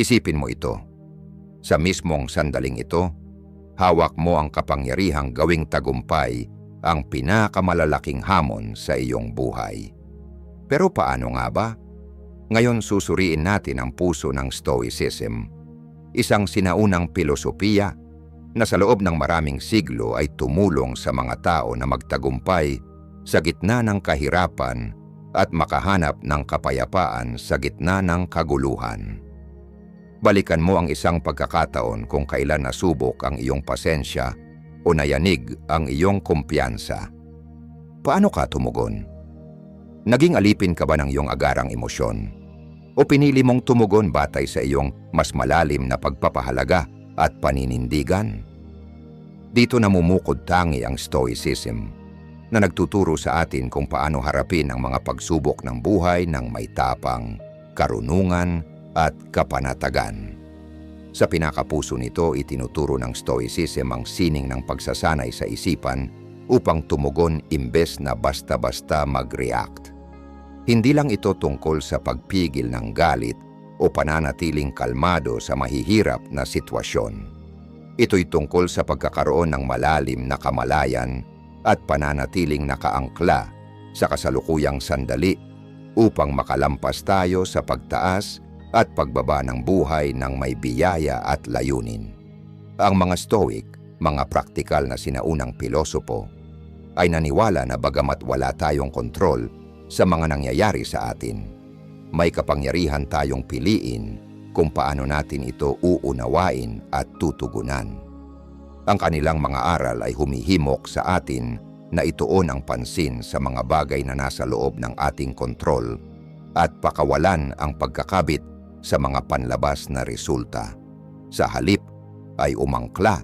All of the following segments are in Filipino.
Isipin mo ito. Sa mismong sandaling ito, hawak mo ang kapangyarihang gawing tagumpay ang pinakamalalaking hamon sa iyong buhay. Pero paano nga ba? Ngayon susuriin natin ang puso ng Stoicism, isang sinaunang pilosopiya na sa loob ng maraming siglo ay tumulong sa mga tao na magtagumpay sa gitna ng kahirapan at makahanap ng kapayapaan sa gitna ng kaguluhan. Balikan mo ang isang pagkakataon kung kailan nasubok ang iyong pasensya o nayanig ang iyong kumpiyansa. Paano ka tumugon? Naging alipin ka ba ng iyong agarang emosyon? O pinili mong tumugon batay sa iyong mas malalim na pagpapahalaga at paninindigan? Dito namumukod tangi ang Stoicism na nagtuturo sa atin kung paano harapin ang mga pagsubok ng buhay ng may tapang, karunungan at kapanatagan. Sa pinakapuso nito, itinuturo ng Stoicism ang sining ng pagsasanay sa isipan upang tumugon imbes na basta-basta mag-react. Hindi lang ito tungkol sa pagpigil ng galit o pananatiling kalmado sa mahihirap na sitwasyon. Ito'y tungkol sa pagkakaroon ng malalim na kamalayan at pananatiling nakaangkla sa kasalukuyang sandali upang makalampas tayo sa pagtaas at pagbaba ng buhay ng may biyaya at layunin. Ang mga Stoic, mga praktikal na sinaunang pilosopo, ay naniwala na bagamat wala tayong kontrol sa mga nangyayari sa atin, may kapangyarihan tayong piliin kung paano natin ito uunawain at tutugunan. Ang kanilang mga aral ay humihimok sa atin na ituon ang pansin sa mga bagay na nasa loob ng ating kontrol at pakawalan ang pagkakabit sa mga panlabas na resulta. Sa halip ay umangkla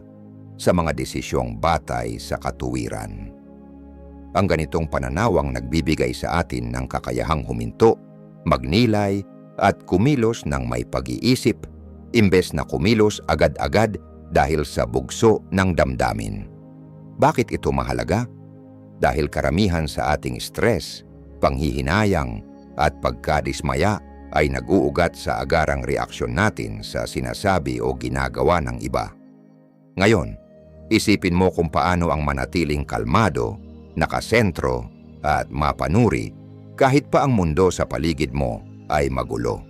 sa mga desisyong batay sa katuwiran. Ang ganitong pananawang nagbibigay sa atin ng kakayahang huminto, magnilay at kumilos ng may pag-iisip imbes na kumilos agad-agad dahil sa bugso ng damdamin. Bakit ito mahalaga? Dahil karamihan sa ating stress, panghihinayang at pagkadismaya ay nag-uugat sa agarang reaksyon natin sa sinasabi o ginagawa ng iba. Ngayon, isipin mo kung paano ang manatiling kalmado, nakasentro at mapanuri kahit pa ang mundo sa paligid mo ay magulo.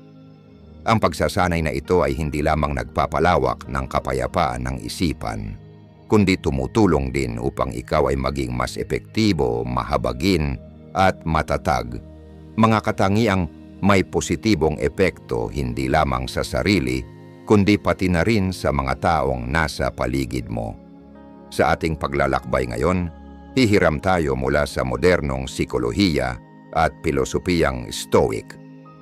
Ang pagsasanay na ito ay hindi lamang nagpapalawak ng kapayapaan ng isipan, kundi tumutulong din upang ikaw ay maging mas epektibo, mahabagin at matatag. Mga katangiang may positibong epekto hindi lamang sa sarili, kundi pati na rin sa mga taong nasa paligid mo. Sa ating paglalakbay ngayon, hihiram tayo mula sa modernong psikolohiya at pilosopiyang Stoic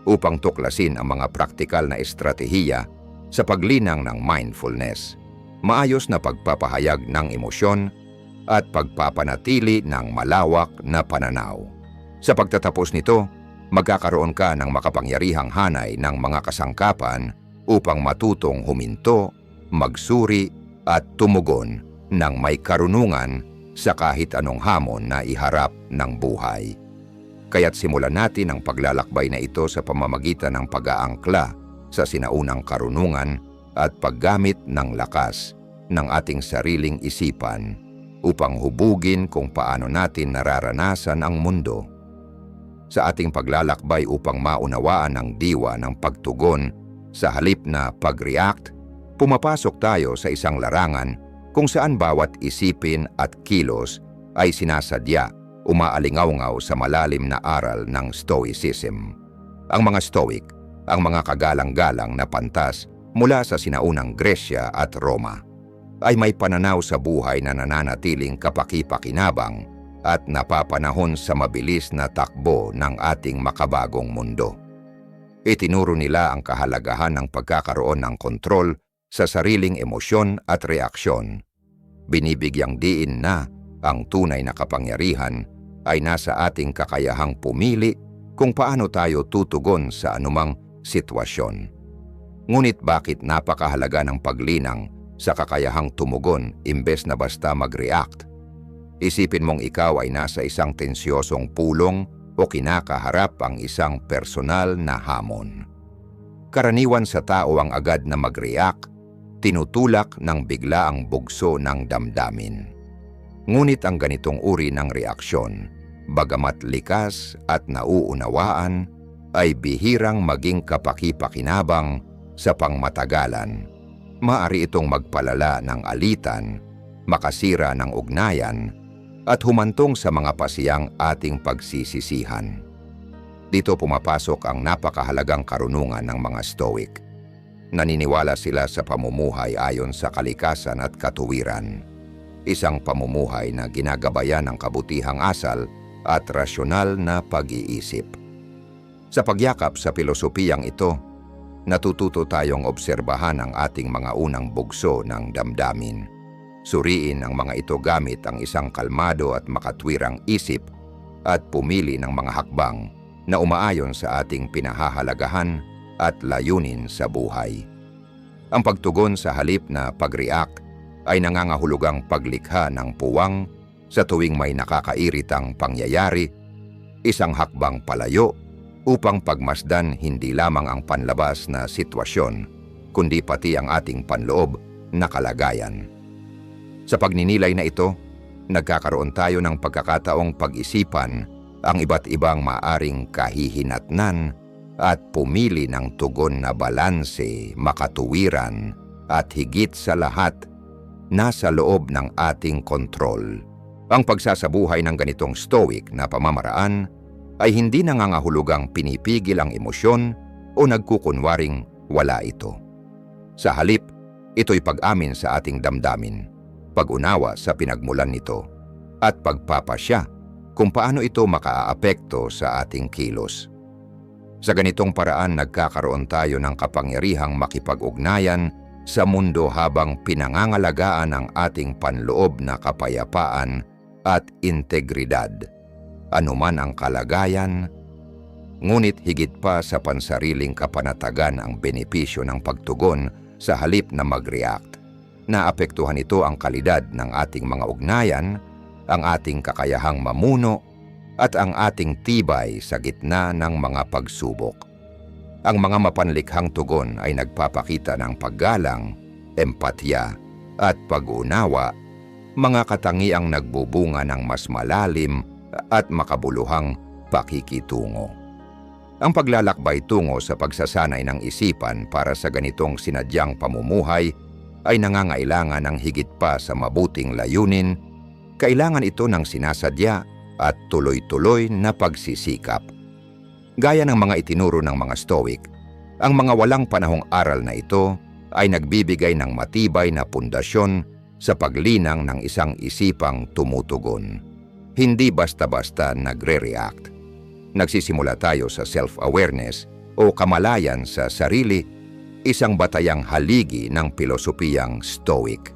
upang tuklasin ang mga praktikal na estratehiya sa paglinang ng mindfulness, maayos na pagpapahayag ng emosyon at pagpapanatili ng malawak na pananaw. Sa pagtatapos nito, magkakaroon ka ng makapangyarihang hanay ng mga kasangkapan upang matutong huminto, magsuri at tumugon ng may karunungan sa kahit anong hamon na iharap ng buhay. Kaya't simulan natin ang paglalakbay na ito sa pamamagitan ng pag-aangkla sa sinaunang karunungan at paggamit ng lakas ng ating sariling isipan upang hubugin kung paano natin nararanasan ang mundo sa ating paglalakbay upang maunawaan ang diwa ng pagtugon sa halip na pag-react, pumapasok tayo sa isang larangan kung saan bawat isipin at kilos ay sinasadya umaalingaw sa malalim na aral ng Stoicism. Ang mga Stoic, ang mga kagalang-galang na pantas mula sa sinaunang Gresya at Roma, ay may pananaw sa buhay na nananatiling kapaki-pakinabang at napapanahon sa mabilis na takbo ng ating makabagong mundo. Itinuro nila ang kahalagahan ng pagkakaroon ng kontrol sa sariling emosyon at reaksyon. Binibigyang diin na ang tunay na kapangyarihan ay nasa ating kakayahang pumili kung paano tayo tutugon sa anumang sitwasyon. Ngunit bakit napakahalaga ng paglinang sa kakayahang tumugon imbes na basta mag-react? Isipin mong ikaw ay nasa isang tensyosong pulong o kinakaharap ang isang personal na hamon. Karaniwan sa tao ang agad na mag-react, tinutulak ng bigla ang bugso ng damdamin. Ngunit ang ganitong uri ng reaksyon, bagamat likas at nauunawaan, ay bihirang maging kapaki-pakinabang sa pangmatagalan. Maari itong magpalala ng alitan, makasira ng ugnayan, at humantong sa mga pasiyang ating pagsisisihan. Dito pumapasok ang napakahalagang karunungan ng mga Stoic. Naniniwala sila sa pamumuhay ayon sa kalikasan at katuwiran. Isang pamumuhay na ginagabayan ng kabutihang asal at rasyonal na pag-iisip. Sa pagyakap sa pilosopiyang ito, natututo tayong obserbahan ang ating mga unang bugso ng damdamin. Suriin ang mga ito gamit ang isang kalmado at makatwirang isip at pumili ng mga hakbang na umaayon sa ating pinahahalagahan at layunin sa buhay. Ang pagtugon sa halip na pag-react ay nangangahulugang paglikha ng puwang sa tuwing may nakakairitang pangyayari, isang hakbang palayo upang pagmasdan hindi lamang ang panlabas na sitwasyon, kundi pati ang ating panloob na kalagayan. Sa pagninilay na ito, nagkakaroon tayo ng pagkakataong pag-isipan ang iba't ibang maaring kahihinatnan at pumili ng tugon na balanse, makatuwiran at higit sa lahat, nasa loob ng ating kontrol. Ang pagsasabuhay ng ganitong stoic na pamamaraan ay hindi nangangahulugang pinipigil ang emosyon o nagkukunwaring wala ito. Sa halip, ito'y pag-amin sa ating damdamin, pag-unawa sa pinagmulan nito, at pagpapasya kung paano ito makaaapekto sa ating kilos. Sa ganitong paraan nagkakaroon tayo ng kapangyarihang makipag-ugnayan sa mundo habang pinangangalagaan ang ating panloob na kapayapaan at integridad anuman ang kalagayan, ngunit higit pa sa pansariling kapanatagan ang benepisyo ng pagtugon sa halip na mag-react. Naapektuhan ito ang kalidad ng ating mga ugnayan, ang ating kakayahang mamuno, at ang ating tibay sa gitna ng mga pagsubok. Ang mga mapanlikhang tugon ay nagpapakita ng paggalang, empatya, at pag-unawa, mga katangiang nagbubunga ng mas malalim at makabuluhang pakikitungo. Ang paglalakbay tungo sa pagsasanay ng isipan para sa ganitong sinadyang pamumuhay ay nangangailangan ng higit pa sa mabuting layunin, kailangan ito ng sinasadya at tuloy-tuloy na pagsisikap. Gaya ng mga itinuro ng mga Stoic, ang mga walang panahong aral na ito ay nagbibigay ng matibay na pundasyon sa paglinang ng isang isipang tumutugon hindi basta-basta nagre-react. Nagsisimula tayo sa self-awareness o kamalayan sa sarili, isang batayang haligi ng pilosopiyang Stoic.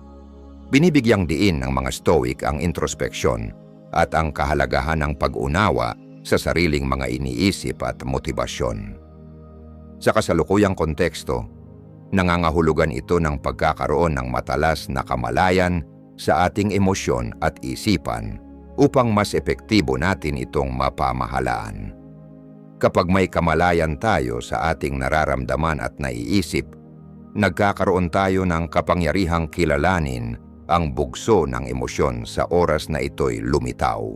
Binibigyang diin ng mga Stoic ang introspeksyon at ang kahalagahan ng pag-unawa sa sariling mga iniisip at motibasyon. Sa kasalukuyang konteksto, nangangahulugan ito ng pagkakaroon ng matalas na kamalayan sa ating emosyon at isipan upang mas epektibo natin itong mapamahalaan. Kapag may kamalayan tayo sa ating nararamdaman at naiisip, nagkakaroon tayo ng kapangyarihang kilalanin ang bugso ng emosyon sa oras na ito'y lumitaw.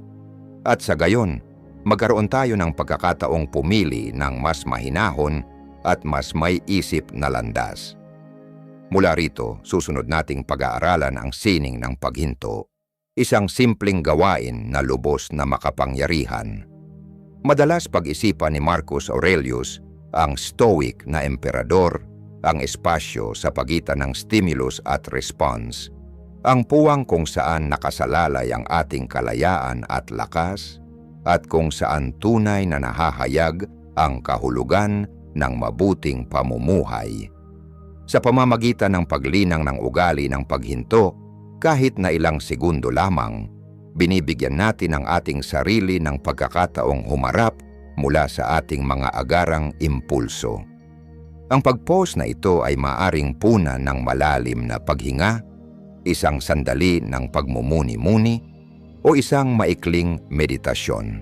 At sa gayon, magkaroon tayo ng pagkakataong pumili ng mas mahinahon at mas may isip na landas. Mula rito, susunod nating pag-aaralan ang sining ng paghinto isang simpleng gawain na lubos na makapangyarihan. Madalas pag-isipan ni Marcus Aurelius ang stoic na emperador, ang espasyo sa pagitan ng stimulus at response, ang puwang kung saan nakasalalay ang ating kalayaan at lakas, at kung saan tunay na nahahayag ang kahulugan ng mabuting pamumuhay. Sa pamamagitan ng paglinang ng ugali ng paghinto, kahit na ilang segundo lamang, binibigyan natin ang ating sarili ng pagkakataong humarap mula sa ating mga agarang impulso. Ang pag-pause na ito ay maaring puna ng malalim na paghinga, isang sandali ng pagmumuni-muni, o isang maikling meditasyon.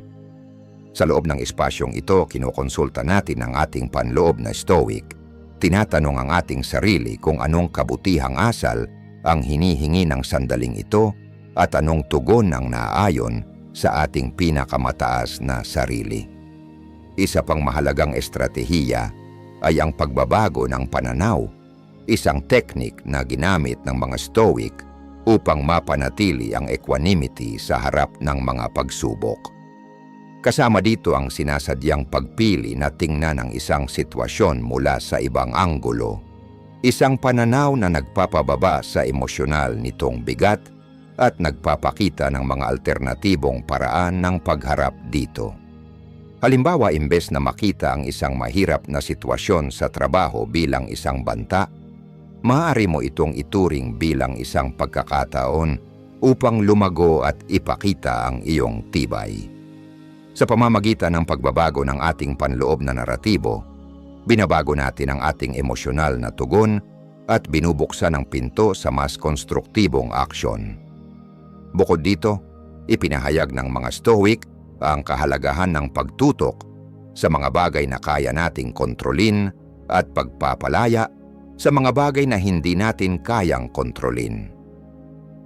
Sa loob ng espasyong ito, kinukonsulta natin ang ating panloob na stoic. tinatanong ang ating sarili kung anong kabutihang asal ang hinihingi ng sandaling ito at anong tugon ang naaayon sa ating pinakamataas na sarili. Isa pang mahalagang estratehiya ay ang pagbabago ng pananaw, isang teknik na ginamit ng mga Stoic upang mapanatili ang equanimity sa harap ng mga pagsubok. Kasama dito ang sinasadyang pagpili na tingnan ang isang sitwasyon mula sa ibang anggulo. Isang pananaw na nagpapababa sa emosyonal nitong bigat at nagpapakita ng mga alternatibong paraan ng pagharap dito. Halimbawa, imbes na makita ang isang mahirap na sitwasyon sa trabaho bilang isang banta, maaari mo itong ituring bilang isang pagkakataon upang lumago at ipakita ang iyong tibay. Sa pamamagitan ng pagbabago ng ating panloob na naratibo, binabago natin ang ating emosyonal na tugon at binubuksan ang pinto sa mas konstruktibong aksyon. Bukod dito, ipinahayag ng mga Stoic ang kahalagahan ng pagtutok sa mga bagay na kaya nating kontrolin at pagpapalaya sa mga bagay na hindi natin kayang kontrolin.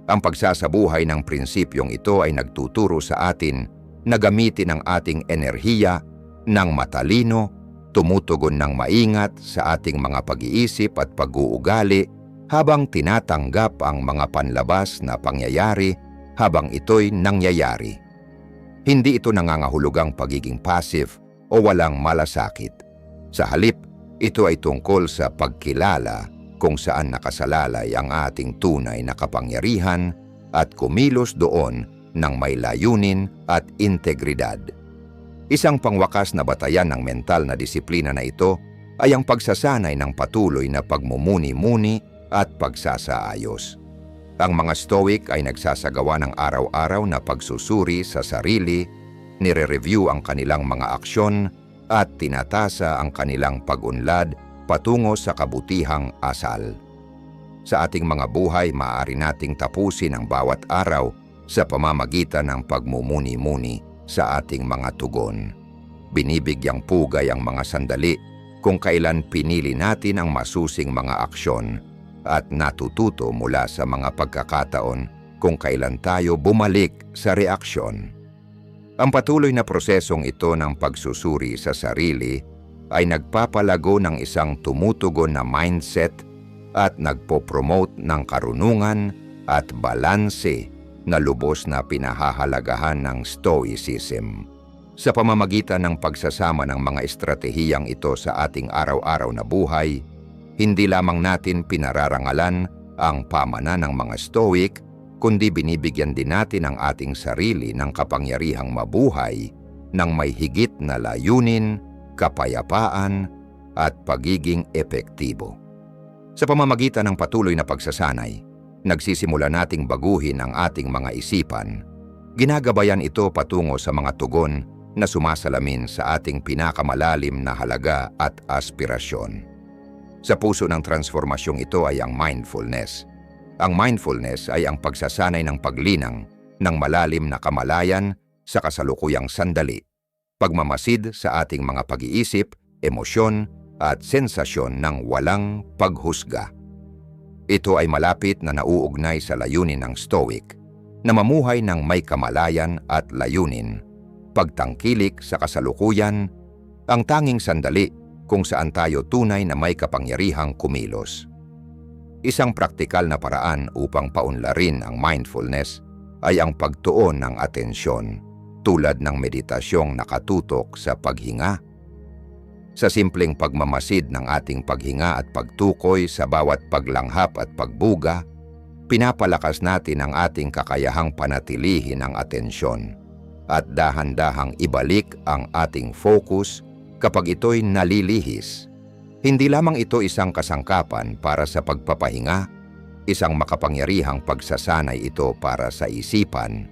Ang pagsasabuhay ng prinsipyong ito ay nagtuturo sa atin na gamitin ang ating enerhiya ng matalino, tumutugon ng maingat sa ating mga pag-iisip at pag-uugali habang tinatanggap ang mga panlabas na pangyayari habang ito'y nangyayari. Hindi ito nangangahulugang pagiging passive o walang malasakit. Sa halip, ito ay tungkol sa pagkilala kung saan nakasalalay ang ating tunay na kapangyarihan at kumilos doon ng may layunin at integridad. Isang pangwakas na batayan ng mental na disiplina na ito ay ang pagsasanay ng patuloy na pagmumuni-muni at pagsasaayos. Ang mga Stoic ay nagsasagawa ng araw-araw na pagsusuri sa sarili, nire-review ang kanilang mga aksyon at tinatasa ang kanilang pag-unlad patungo sa kabutihang asal. Sa ating mga buhay, maaari nating tapusin ang bawat araw sa pamamagitan ng pagmumuni-muni sa ating mga tugon. Binibigyang pugay ang mga sandali kung kailan pinili natin ang masusing mga aksyon at natututo mula sa mga pagkakataon kung kailan tayo bumalik sa reaksyon. Ang patuloy na prosesong ito ng pagsusuri sa sarili ay nagpapalago ng isang tumutugon na mindset at nagpo-promote ng karunungan at balanse na lubos na pinahahalagahan ng Stoicism. Sa pamamagitan ng pagsasama ng mga estratehiyang ito sa ating araw-araw na buhay, hindi lamang natin pinararangalan ang pamana ng mga Stoic, kundi binibigyan din natin ang ating sarili ng kapangyarihang mabuhay ng may higit na layunin, kapayapaan, at pagiging epektibo. Sa pamamagitan ng patuloy na pagsasanay, nagsisimula nating baguhin ang ating mga isipan. Ginagabayan ito patungo sa mga tugon na sumasalamin sa ating pinakamalalim na halaga at aspirasyon. Sa puso ng transformasyong ito ay ang mindfulness. Ang mindfulness ay ang pagsasanay ng paglinang ng malalim na kamalayan sa kasalukuyang sandali, pagmamasid sa ating mga pag-iisip, emosyon at sensasyon ng walang paghusga. Ito ay malapit na nauugnay sa layunin ng Stoic na mamuhay ng may kamalayan at layunin, pagtangkilik sa kasalukuyan, ang tanging sandali kung saan tayo tunay na may kapangyarihang kumilos. Isang praktikal na paraan upang paunlarin ang mindfulness ay ang pagtuon ng atensyon tulad ng meditasyong nakatutok sa paghinga. Sa simpleng pagmamasid ng ating paghinga at pagtukoy sa bawat paglanghap at pagbuga, pinapalakas natin ang ating kakayahang panatilihin ang atensyon at dahan-dahang ibalik ang ating focus kapag ito'y nalilihis. Hindi lamang ito isang kasangkapan para sa pagpapahinga, isang makapangyarihang pagsasanay ito para sa isipan,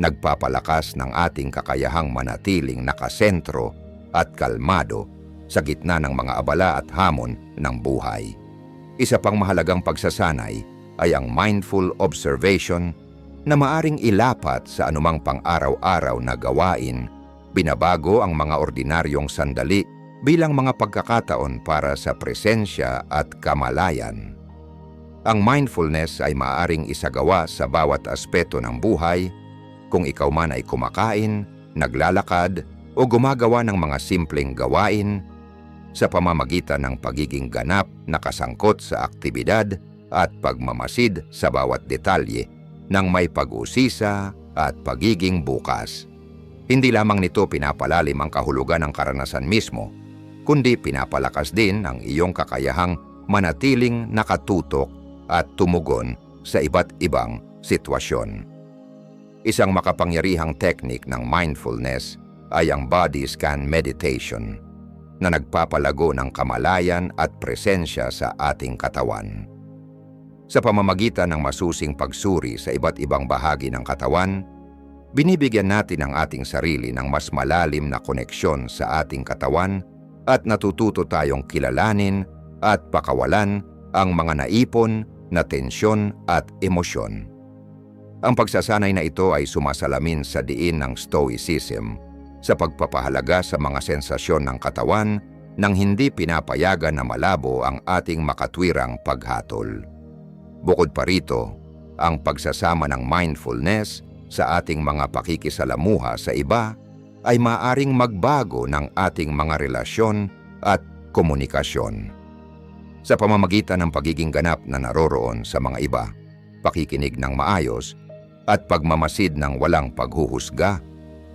nagpapalakas ng ating kakayahang manatiling nakasentro at kalmado sa gitna ng mga abala at hamon ng buhay. Isa pang mahalagang pagsasanay ay ang mindful observation na maaring ilapat sa anumang pang-araw-araw na gawain binabago ang mga ordinaryong sandali bilang mga pagkakataon para sa presensya at kamalayan. Ang mindfulness ay maaaring isagawa sa bawat aspeto ng buhay kung ikaw man ay kumakain, naglalakad o gumagawa ng mga simpleng gawain sa pamamagitan ng pagiging ganap na kasangkot sa aktibidad at pagmamasid sa bawat detalye ng may pag-usisa at pagiging bukas. Hindi lamang nito pinapalalim ang kahulugan ng karanasan mismo, kundi pinapalakas din ang iyong kakayahang manatiling nakatutok at tumugon sa iba't ibang sitwasyon. Isang makapangyarihang teknik ng mindfulness ay ang body scan meditation na nagpapalago ng kamalayan at presensya sa ating katawan. Sa pamamagitan ng masusing pagsuri sa iba't ibang bahagi ng katawan, binibigyan natin ang ating sarili ng mas malalim na koneksyon sa ating katawan at natututo tayong kilalanin at pakawalan ang mga naipon na tensyon at emosyon. Ang pagsasanay na ito ay sumasalamin sa diin ng Stoicism sa pagpapahalaga sa mga sensasyon ng katawan nang hindi pinapayagan na malabo ang ating makatwirang paghatol. Bukod pa rito, ang pagsasama ng mindfulness sa ating mga pakikisalamuha sa iba ay maaring magbago ng ating mga relasyon at komunikasyon. Sa pamamagitan ng pagiging ganap na naroroon sa mga iba, pakikinig ng maayos, at pagmamasid ng walang paghuhusga,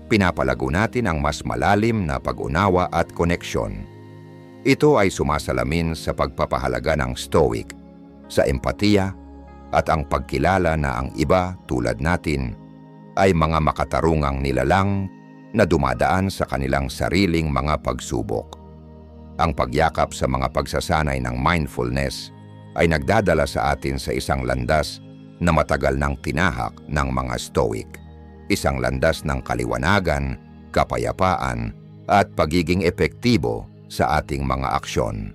pinapalago natin ang mas malalim na pag-unawa at koneksyon. Ito ay sumasalamin sa pagpapahalaga ng stoic, sa empatiya, at ang pagkilala na ang iba tulad natin ay mga makatarungang nilalang na dumadaan sa kanilang sariling mga pagsubok. Ang pagyakap sa mga pagsasanay ng mindfulness ay nagdadala sa atin sa isang landas na matagal nang tinahak ng mga stoic. Isang landas ng kaliwanagan, kapayapaan, at pagiging epektibo sa ating mga aksyon.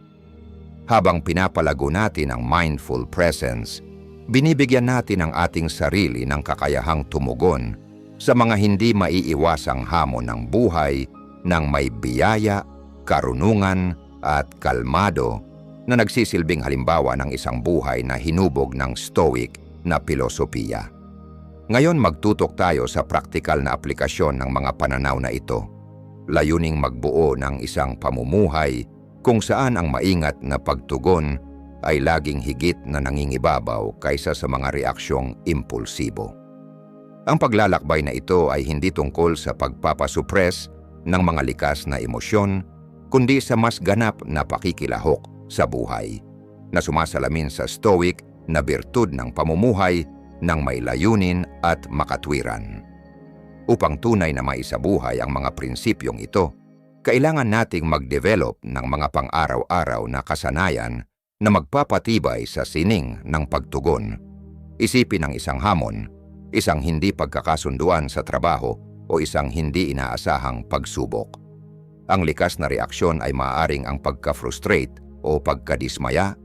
Habang pinapalago natin ang mindful presence, binibigyan natin ang ating sarili ng kakayahang tumugon sa mga hindi maiiwasang hamon ng buhay ng may biyaya karunungan at kalmado na nagsisilbing halimbawa ng isang buhay na hinubog ng stoic na pilosopiya. Ngayon magtutok tayo sa praktikal na aplikasyon ng mga pananaw na ito. Layuning magbuo ng isang pamumuhay kung saan ang maingat na pagtugon ay laging higit na nangingibabaw kaysa sa mga reaksyong impulsibo. Ang paglalakbay na ito ay hindi tungkol sa pagpapasupres ng mga likas na emosyon kundi sa mas ganap na pakikilahok sa buhay na sumasalamin sa stoic na birtud ng pamumuhay ng may layunin at makatwiran. Upang tunay na maisabuhay ang mga prinsipyong ito, kailangan nating mag-develop ng mga pang-araw-araw na kasanayan na magpapatibay sa sining ng pagtugon. Isipin ang isang hamon, isang hindi pagkakasunduan sa trabaho o isang hindi inaasahang pagsubok. Ang likas na reaksyon ay maaaring ang pagka-frustrate o pagkadismaya,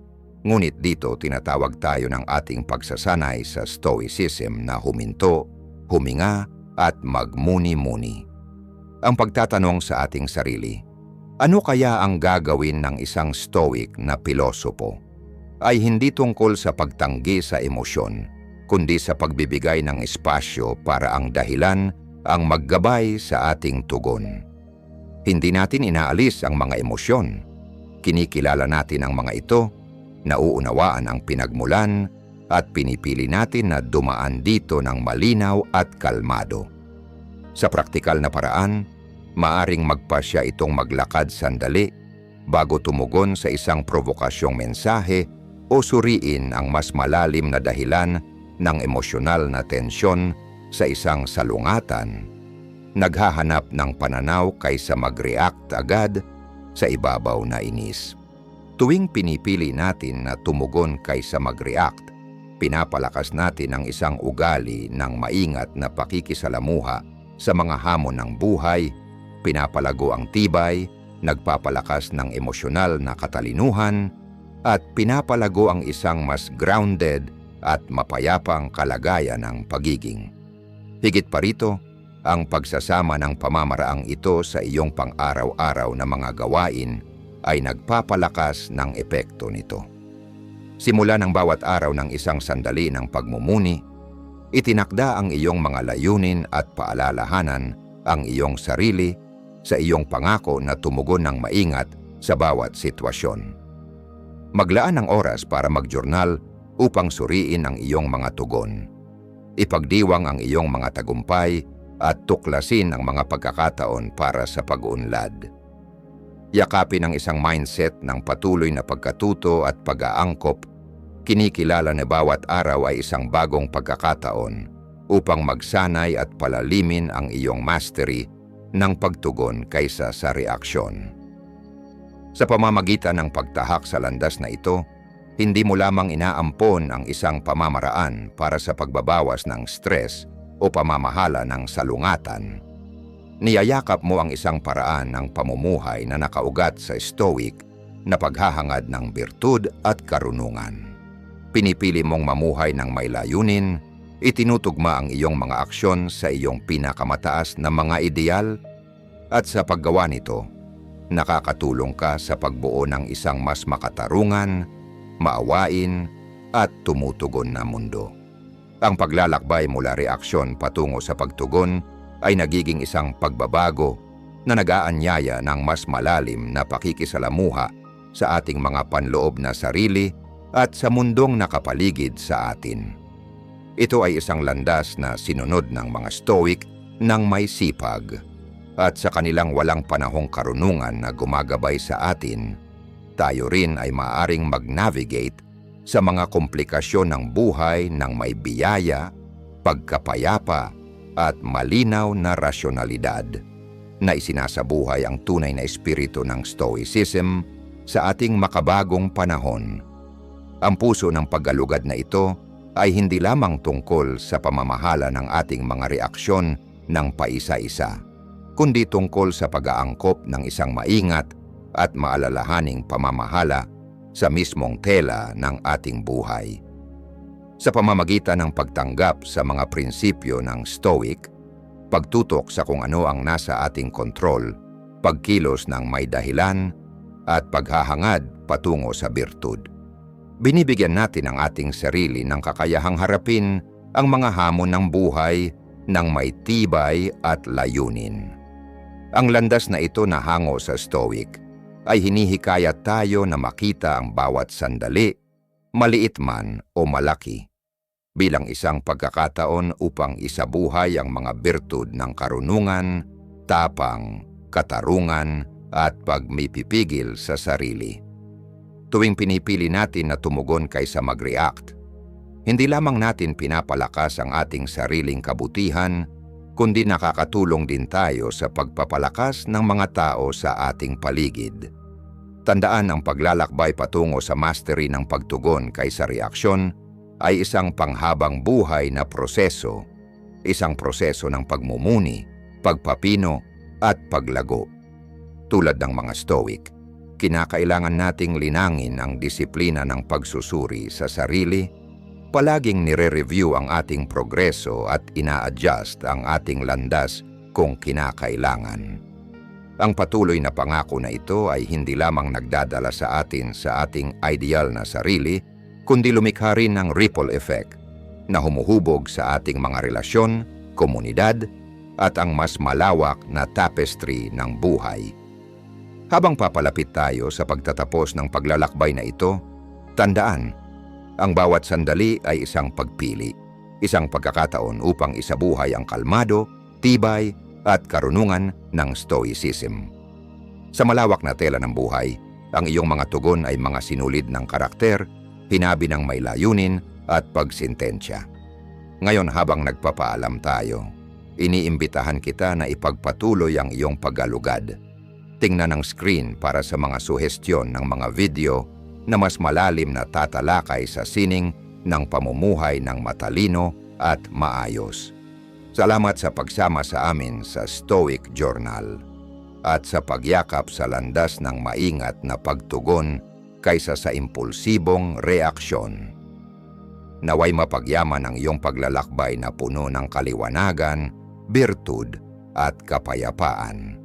ngunit dito tinatawag tayo ng ating pagsasanay sa stoicism na huminto, huminga at magmuni-muni. Ang pagtatanong sa ating sarili, ano kaya ang gagawin ng isang stoic na pilosopo? Ay hindi tungkol sa pagtanggi sa emosyon, kundi sa pagbibigay ng espasyo para ang dahilan ang maggabay sa ating tugon. Hindi natin inaalis ang mga emosyon. Kinikilala natin ang mga ito, nauunawaan ang pinagmulan, at pinipili natin na dumaan dito ng malinaw at kalmado. Sa praktikal na paraan, maaring magpasya itong maglakad sandali bago tumugon sa isang provokasyong mensahe o suriin ang mas malalim na dahilan ng emosyonal na tensyon sa isang salungatan naghahanap ng pananaw kaysa mag-react agad sa ibabaw na inis. Tuwing pinipili natin na tumugon kaysa mag-react, pinapalakas natin ang isang ugali ng maingat na pakikisalamuha sa mga hamon ng buhay, pinapalago ang tibay, nagpapalakas ng emosyonal na katalinuhan, at pinapalago ang isang mas grounded at mapayapang kalagayan ng pagiging. Higit pa rito, ang pagsasama ng pamamaraang ito sa iyong pang-araw-araw na mga gawain ay nagpapalakas ng epekto nito. Simula ng bawat araw ng isang sandali ng pagmumuni, itinakda ang iyong mga layunin at paalalahanan ang iyong sarili sa iyong pangako na tumugon ng maingat sa bawat sitwasyon. Maglaan ng oras para magjurnal upang suriin ang iyong mga tugon. Ipagdiwang ang iyong mga tagumpay at tuklasin ang mga pagkakataon para sa pag-unlad. Yakapin ang isang mindset ng patuloy na pagkatuto at pag-aangkop, kinikilala na bawat araw ay isang bagong pagkakataon upang magsanay at palalimin ang iyong mastery ng pagtugon kaysa sa reaksyon. Sa pamamagitan ng pagtahak sa landas na ito, hindi mo lamang inaampon ang isang pamamaraan para sa pagbabawas ng stress o pamamahala ng salungatan. Niyayakap mo ang isang paraan ng pamumuhay na nakaugat sa stoic na paghahangad ng birtud at karunungan. Pinipili mong mamuhay ng may layunin, itinutugma ang iyong mga aksyon sa iyong pinakamataas na mga ideal at sa paggawa nito, nakakatulong ka sa pagbuo ng isang mas makatarungan, maawain, at tumutugon na mundo. Ang paglalakbay mula reaksyon patungo sa pagtugon ay nagiging isang pagbabago na nagaanyaya ng mas malalim na pakikisalamuha sa ating mga panloob na sarili at sa mundong nakapaligid sa atin. Ito ay isang landas na sinunod ng mga stoic ng may sipag at sa kanilang walang panahong karunungan na gumagabay sa atin, tayo rin ay maaring mag-navigate sa mga komplikasyon ng buhay ng may biyaya, pagkapayapa at malinaw na rasyonalidad na isinasabuhay ang tunay na espiritu ng Stoicism sa ating makabagong panahon. Ang puso ng paggalugad na ito ay hindi lamang tungkol sa pamamahala ng ating mga reaksyon ng paisa-isa kundi tungkol sa pag-aangkop ng isang maingat at maalalahaning pamamahala sa mismong tela ng ating buhay. Sa pamamagitan ng pagtanggap sa mga prinsipyo ng Stoic, pagtutok sa kung ano ang nasa ating kontrol, pagkilos ng may dahilan, at paghahangad patungo sa birtud. Binibigyan natin ang ating sarili ng kakayahang harapin ang mga hamon ng buhay ng may tibay at layunin. Ang landas na ito na hango sa Stoic ay hinihikayat tayo na makita ang bawat sandali, maliit man o malaki, bilang isang pagkakataon upang isabuhay ang mga birtud ng karunungan, tapang, katarungan at pagmipipigil sa sarili. Tuwing pinipili natin na tumugon kaysa mag-react, hindi lamang natin pinapalakas ang ating sariling kabutihan, kundi nakakatulong din tayo sa pagpapalakas ng mga tao sa ating paligid. Tandaan ang paglalakbay patungo sa mastery ng pagtugon kaysa reaksyon ay isang panghabang buhay na proseso, isang proseso ng pagmumuni, pagpapino at paglago. Tulad ng mga stoic, kinakailangan nating linangin ang disiplina ng pagsusuri sa sarili palaging nire-review ang ating progreso at ina-adjust ang ating landas kung kinakailangan. Ang patuloy na pangako na ito ay hindi lamang nagdadala sa atin sa ating ideal na sarili, kundi lumikha rin ng ripple effect na humuhubog sa ating mga relasyon, komunidad, at ang mas malawak na tapestry ng buhay. Habang papalapit tayo sa pagtatapos ng paglalakbay na ito, tandaan ang bawat sandali ay isang pagpili, isang pagkakataon upang isabuhay ang kalmado, tibay at karunungan ng Stoicism. Sa malawak na tela ng buhay, ang iyong mga tugon ay mga sinulid ng karakter, hinabi ng may layunin at pagsintensya. Ngayon habang nagpapaalam tayo, iniimbitahan kita na ipagpatuloy ang iyong paggalugad. Tingnan ang screen para sa mga suhestyon ng mga video na mas malalim na tatalakay sa sining ng pamumuhay ng matalino at maayos. Salamat sa pagsama sa amin sa Stoic Journal at sa pagyakap sa landas ng maingat na pagtugon kaysa sa impulsibong reaksyon. Naway mapagyaman ang iyong paglalakbay na puno ng kaliwanagan, birtud at kapayapaan.